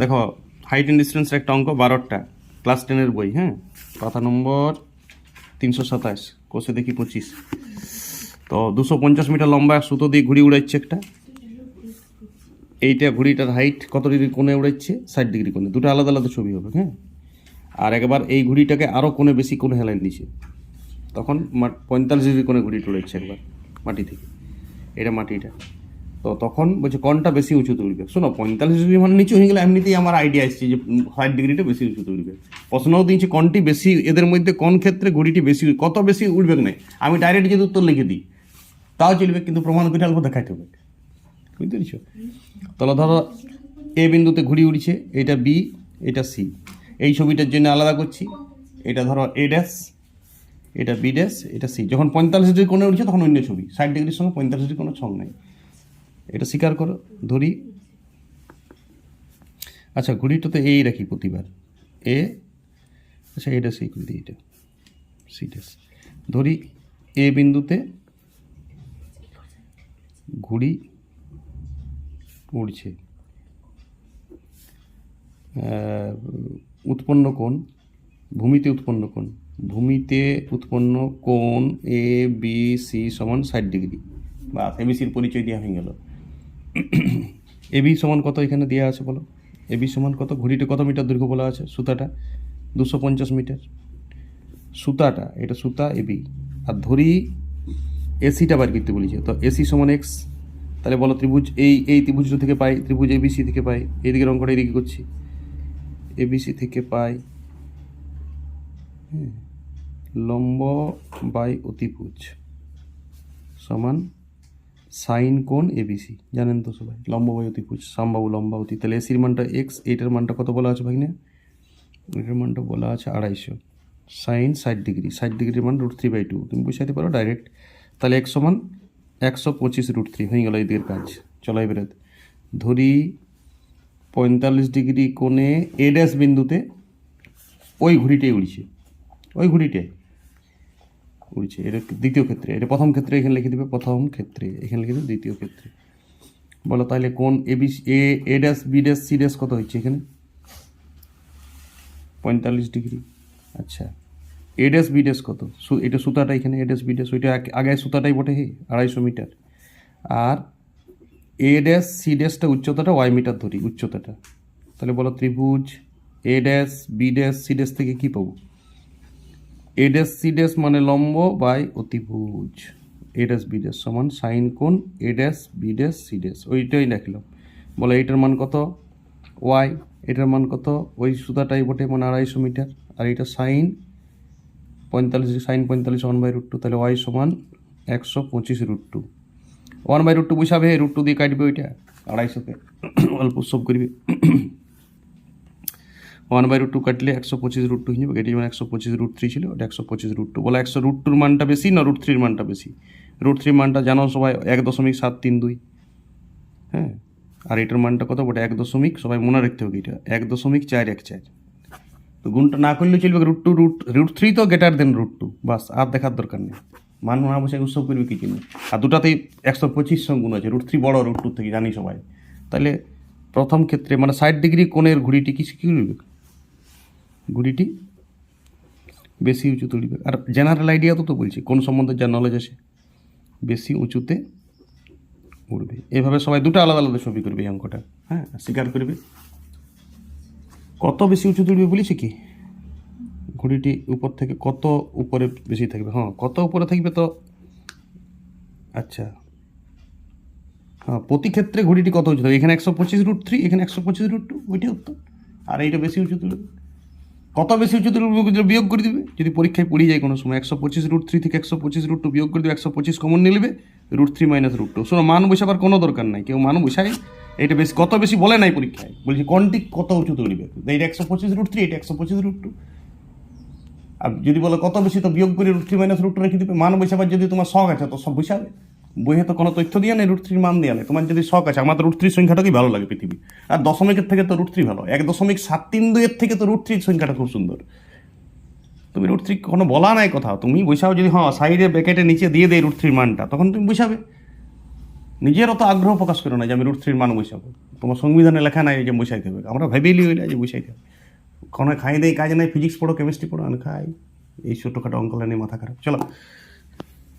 দেখো height and ডিস্টেন্সের একটা অঙ্ক বারোটা ক্লাস টেনের বই হ্যাঁ? পাতা নম্বর তিনশো সাতাশ, কোষে দেখি পঁচিশ। তো দুশো পঞ্চাশ মিটার লম্বা সুতো দিয়ে ঘুড়ি উড়াচ্ছে একটা। এইটা ঘুড়িটার হাইট কত ডিগ্রি কোণে উড়াচ্ছে? ষাট ডিগ্রি কোণে। দুটো আলাদা আলাদা ছবি হবে হ্যাঁ? আর একবার এই ঘুড়িটাকে আরও কোণে বেশি কোণে হেলাইন দিছে। তখন পঁয়তাল্লিশ ডিগ্রি কোণে ঘুড়িটা উড়েছে একবার মাটি থেকে। এটা মাটিটা। তো তখন বলছে, কোনটা বেশি উঁচুতে উঠবে শোনো, পঁয়তাল্লিশ ডিগ্রি মানে নিচু হয়ে গেলে এমনিতেই আমার আইডিয়া এসেছে যে ষাট ডিগ্রিটা বেশি উঁচুতে উঠবে প্রশ্নও দিয়েছে কোনটি বেশি, এদের মধ্যে কোন ক্ষেত্রে ঘুড়িটি বেশি কত বেশি উঠবে না? আমি ডাইরেক্ট যদি উত্তর লিখে দিই, তাও চলবে, কিন্তু প্রমাণ করে আলবো দেখাইতে হবে। বুঝতে পেরেছ? তাহলে ধরো, এ বিন্দুতে ঘুড়ি উড়ছে, এটা বি, এটা সি। এই ছবিটার জন্য আলাদা করছি, এটা ধরো এ ড্যাশ, এটা বি ড্যাশ, এটা সি। যখন পঁয়তাল্লিশ ডিগ্রি কোণে উঠছে, তখন অন্য ছবি। ষাট ডিগ্রির সঙ্গে পঁয়তাল্লিশ ডিগ্রি কোনো ছং নাই। এটা স্বীকার করো, ধরি। আচ্ছা ঘড়িটাতে এই রাখি প্রতিবার। এ আচ্ছা এটা সেই করে দিই এটা ধরি, এ বিন্দুতে ঘুড়ি উড়ছে। উৎপন্ন কোণ, ভূমিতে উৎপন্ন কোণ। ভূমিতে উৎপন্ন কোণ, এ, বি, সি সমান ষাট ডিগ্রি। বা এবিসির পরিচয় দেওয়া হয়ে গেল। এবি সমান কত এখানে দেওয়া আছে বলো? এবি সমান কত? ঘড়িতে কত মিটার দৈর্ঘ্য বলা আছে? সুতাটা দুশো পঞ্চাশ মিটার। সুতাটা এটা সুতা এবি আর ধরি এসিটা বার করতে বলেছে তো এসি সমান এক্স। তাহলে বলো ত্রিভুজ এই এই ত্রিভুজটা থেকে পাই ত্রিভুজ এবিসি থেকে পাই। এদিকে অঙ্কটা এদিকে করছি। এবিসি থেকে পাই হ্যাঁ, লম্ব বাই অতিভুজ সমান সাইন কোন এবিসি জানেন তো সবাই, লম্ব বাই অতিভুজ সামবাবু লম্বা অতি তাহলে এসির মানটা এক্স এইটার মানটা কত বলা আছে ভাগিনা? এটার মানটা বলা আছে আড়াইশো। সাইন ষাট ডিগ্রি, ষাট ডিগ্রির মান রুট থ্রি বাই টু। তুমি বুঝাইতে পারো ডাইরেক্ট। তাহলে এক সমান একশো পঁচিশ রুট থ্রি, হয়ে গেল এদিকের কাজ। চলাই বেরোতে ধরি পঁয়তাল্লিশ ডিগ্রি কোণে এ বিন্দুতে ওই ঘুড়িটাই উড়ছে। ওই ঘুড়িটাই উড়ছে। এটা দ্বিতীয় ক্ষেত্রে। এটা প্রথম ক্ষেত্রে এখানে লিখে দেবে, প্রথম ক্ষেত্রে। এখানে লিখে দেবে দ্বিতীয় ক্ষেত্রে। বলো তাহলে কোন A B A A dash B dash C dash কত হচ্ছে এখানে? পঁয়তাল্লিশ ডিগ্রি। আচ্ছা। এ ড্যাশ বি ড্যাশ কত? এটা সুতাটা এখানে এ ড্যাশ বি ড্যাশ ওইটা আগে সুতাটাই বটে হে আড়াইশো মিটার। আর এ ড্যাশ সি ড্যাশটা উচ্চতাটা ওয়াই মিটার ধরি, উচ্চতাটা। তাহলে বলো ত্রিভুজ A dash B dash C dash থেকে কী পাবো? এ ড্যাশ সি ড্যাশ মানে লম্ব বাই অতিভুজ। এ ড্যাশ বি ড্যাশ সমান সাইন কোণ A dash B dash C dash ওইটাই লিখলাম। বলে এইটার মান কত? ওয়াই। এটার মান কত? ওই সুতাটাই বটে মানে আড়াইশো মিটার। আর এটা সাইন পঁয়তাল্লিশ সাইন পঁয়তাল্লিশ ওয়ান বাই রুট টু, তাহলে ওয়াই সমান একশো পঁচিশ root two. One by root two বুঝাবে? রুট টু দিয়ে কাটবে ওইটা। আড়াইশোকে অল্প সব করবে। ওয়ান বাই রুট টু কাটলে একশো পঁচিশ রুট টু যাবে এটি যেমন একশো পঁচিশ রুট থ্রি ছিল, ওটা একশো পঁচিশ রুট টু। বলে একশো রুট টুর মানটা বেশি না রুট থ্রির মানটা বেশি? রুট থ্রির মানটা জানো সবাই, এক দশমিক সাত তিন দুই। হ্যাঁ? আর এটার মানটা কত? বটে এক দশমিক, সবাই মনে রাখতে হবে এটা। এক দশমিক চার এক চার। তো গুণটা না করলেও চলবে root two, root root three তো গেটার দেন রুট টু বাস, আর দেখার দরকার নেই। মান না বসে উৎসব করবে কি জন্য? আর দুটাতেই একশো পঁচিশ সঙ্গে গুণ আছে। রুট থ্রি বড়, রুট টু থেকে জানি সবাই। তাহলে প্রথম ক্ষেত্রে মানে ষাট ডিগ্রি কোণের ঘুড়িটি কি, কী ঘুড়িটি বেশি উঁচু তুলবে। আর জেনারেল আইডিয়া তো তো বলছি, কোন সম্বন্ধে যা নলেজ আছে বেশি উঁচুতে উঠবে এভাবে সবাই দুটো আলাদা আলাদা ছবি করবে এই অঙ্কটা। হ্যাঁ স্বীকার করবে। কত বেশি উঁচু তুলবে বলেছে কি? ঘুড়িটি উপর থেকে কত উপরে বেশি থাকবে? হ্যাঁ কত উপরে থাকবে তো? আচ্ছা। হ্যাঁ প্রতি ক্ষেত্রে ঘুড়িটি কত উঁচু থাকবে? এখানে একশো পঁচিশ রুট থ্রি এখানে একশো পঁচিশ রুট টু ওইটাই উত্তর। আর এইটা বেশি উঁচু তুলবে? কত বেশি উঁচু তুলবে বিয়োগ করে দিবে? যদি পরীক্ষায় পড়ে যায় কোনো সময় একশো পঁচিশ রুট থ্রি থেকে একশো পঁচিশ রুট টু বিয়োগ করে দিবে, একশো পঁচিশ কমন নিয়ে নেবে root three minus root two শোনো, মান বসাবার কোনো দরকার নাই, কেউ মান বসায়, এটা বেশি, কত বেশি বলে নাই পরীক্ষায়, বলছি কোনটি কত উঁচু তুলবে এইটা একশো পঁচিশ রুট থ্রি এটা একশো পঁচিশ রুট টু আর যদি বলো কত বেশি, তো বিয়োগ করে root three minus root two রেখে দিবে। মান বসাবার যদি তোমার শখ আছে, তো সব বসাবে। বইয়ে তো কোনো তথ্য দিয়ে নেই, রুট থ্রির মান দেওয়া নেই। তোমার যদি শখ আছে আমার রুট থ্রির সংখ্যাটাকেই ভালো লাগে পৃথিবী? আর দশমিকের থেকে তো রুট থ্রি ভালো। এক দশমিক সাত তিন দুইয়ের থেকে তো রুট থ্রির সংখ্যাটা খুব সুন্দর। তুমি রুট থ্রি কোনো বলা নাই কোথাও। তুমি বসাও যদি হ্যাঁ সাইডে ব্যাকেটের নিচে দিয়ে দেয় রুট থ্রির মানটা, তখন তুমি বসাবে নিজের অত আগ্রহ প্রকাশ করো না যে আমি রুট থ্রির মান বসাবো তোমার সংবিধানে লেখা নাই যে বসাইতে হবে আমরা ভেবেলি হইলে যে বসাইতে হবে কোনো খাই দেয় কাজ নাই ফিজিক্স পড়ো কেমিস্ট্রি পড়ো আমি খাই। এই ছোটোখাটো অঙ্কলা নিয়ে মাথা খারাপ। চলো।